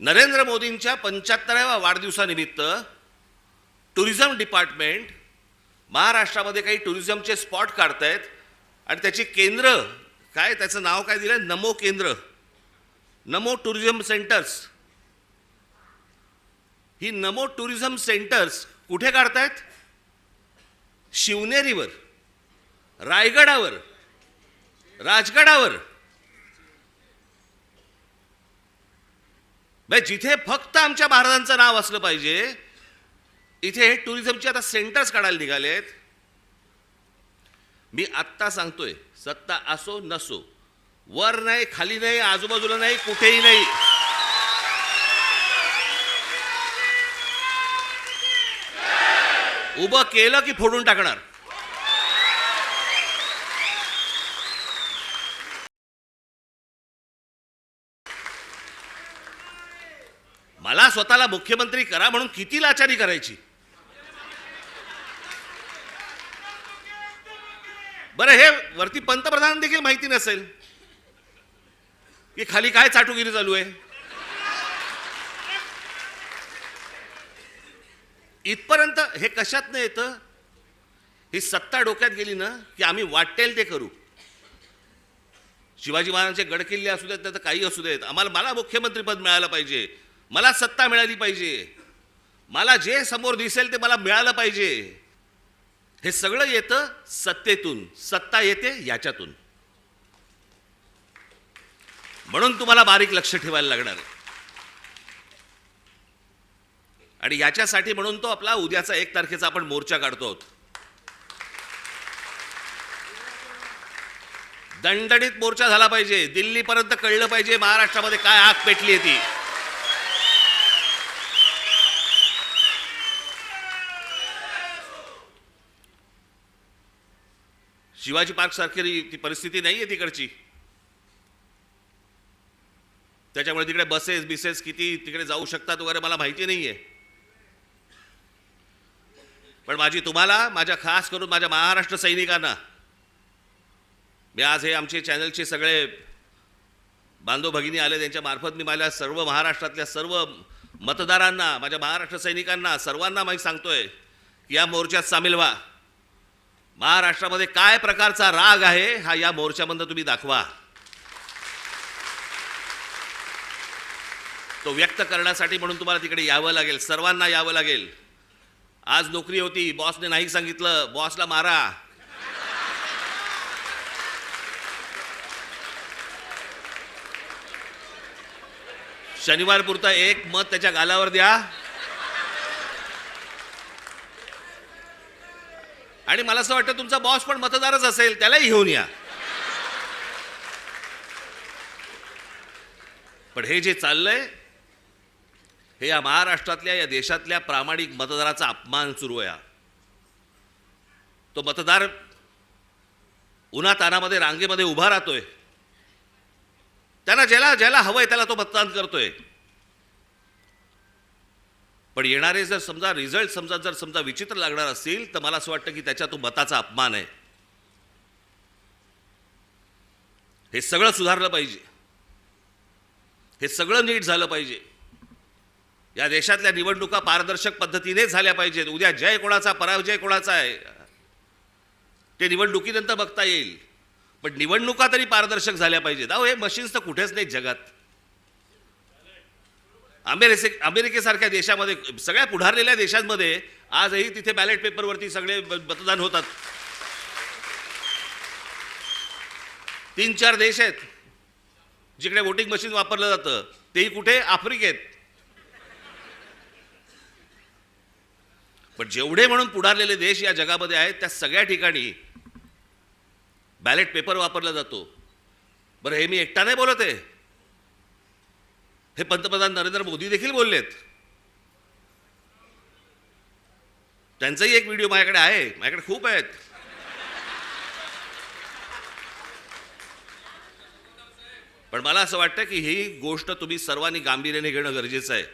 नरेंद्र मोदींच्या पंच्याहत्तराव्या वाढदिवसानिमित्त tourism department महाराष्ट्रामध्ये काही टुरिझमचे स्पॉट काढतायत आणि त्याची केंद्र काय त्याचं नाव काय दिलं नमो केंद्र. Namo tourism centres. ही नमो टुरिझम सेंटर्स कुठे काढतायत? शिवनेरीवर रायगडावर राजगडावर. म्हणजे जिथे फक्त आमच्या महाराजांचं नाव असलं पाहिजे इथे टुरिझमचे आता सेंटर्स काढायला निघालेत. मी आत्ता सांगतोय सत्ता असो नसो वर नाही खाली नाही आजूबाजूला नाही कुठेही नाही. उभं केलं की फोडून टाकणार. मला स्वतःला मुख्यमंत्री करा म्हणून किती लाचारी करायची? बरं हे वरती पंतप्रधान देखील माहिती नसेल. की खाली काय चाटुगिरी चालू आहे? इथपर्यंत हे कशात नाही येतं? ही सत्ता डोक्यात गेली ना की आम्ही वाटेल ते करू. शिवाजी महाराजांचे गडकिल्ले असू देत नाही तर काही असू देत. आम्हाला मला मुख्यमंत्रीपद मिळालं पाहिजे. मला सत्ता मिळाली पाहिजे. मला जे समोर दिसेल ते मला मिळालं पाहिजे. हे सगळं येतं सत्तेतून. सत्ता येते याच्यातून. म्हणून तुम्हाला बारीक लक्ष ठेवायला लागणार आहे. आणि याच्यासाठी म्हणून तो आपला उद्याचा एक तारखेचा आपण मोर्चा काढतो आहोत. दणदणीत मोर्चा झाला पाहिजे. दिल्लीपर्यंत कळलं पाहिजे महाराष्ट्रामध्ये काय आग पेटली आहे ती. शिवाजी पार्क सारखी ती परिस्थिती नाही आहे तिकडची. त्याच्यामुळे तिकडे बसेस बिसेस किती तिकडे जाऊ शकतात वगैरे मला माहिती नाही आहे पण माझी तुम्हाला माझ्या खास करून माझ्या महाराष्ट्र सैनिकांना मी आज हे आमचे चॅनलचे सगळे बांधव भगिनी आले त्यांच्या मार्फत मी माझ्या सर्व महाराष्ट्रातल्या सर्व मतदारांना माझ्या महाराष्ट्र सैनिकांना सर्वांना माहीत सांगतोय की या मोर्चात सामील व्हा. महाराष्ट्रामध्ये काय प्रकारचा राग आहे हा या मोर्चामधनं तुम्ही दाखवा. तो व्यक्त करण्यासाठी म्हणून तुम्हाला तिकडे यावं लागेल सर्वांना यावं लागेल. आज नोकरी होती बॉसने नाही सांगितलं बॉसला मारा. शनिवारपुरता एक मत त्याच्या गालावर द्या. आणि मला असं वाटतं तुमचा बॉस पण मतदारच असेल त्यालाही घेऊन या. पण हे जे चाललंय हे या महाराष्ट्रातल्या या देशातल्या प्रामाणिक मतदाराचा अपमान सुरू आहे तो मतदार उन्हातानामध्ये रांगेमध्ये उभा राहतोय. त्यांना ज्याला ज्याला हवंय त्याला तो मतदान करतोय. पण येणारे जर समजा रिझल्ट समजा जर समजा विचित्र लागणार असतील तर मला असं वाटतं की त्याच्या तो मताचा अपमान आहे. हे सगळं सुधारलं पाहिजे. हे सगळं नीट झालं पाहिजे. या देशातल्या निवडणुका पारदर्शक पद्धतीने झाल्या पाहिजेत. उद्या जय कोणाचा पराजय कोणाचा आहे? ते निवडणुकीनंतर बघता येईल. पण निवडणुका तरी पारदर्शक झाल्या पाहिजेत. अहो हे मशीन्स तर कुठेच नाहीत जगात. अमेरिके अमेरिकेसारख्या देशामध्ये सगळ्या पुढारलेल्या देशांमध्ये आजही तिथे बॅलेट पेपरवरती सगळे ब- मतदान होतात. तीन चार देश आहेत जिकडे वोटिंग मशीन वापरलं जातं. तेही कुठे? आफ्रिकेत. पण जेवढे म्हणून पुढारलेले देश या जगामध्ये आहेत त्या सगळ्या ठिकाणी बॅलेट पेपर वापरला जातो. बरं हे मी एकटा नाही बोलत आहे. हे पंतप्रधान नरेंद्र मोदी देखील बोललेत. त्यांचाही एक व्हिडिओ माझ्याकडे आहे माझ्याकडे खूप आहेत. पण मला असं वाटतं की ही गोष्ट तुम्ही सर्वांनी गांभीर्याने घेणं गरजेचं आहे.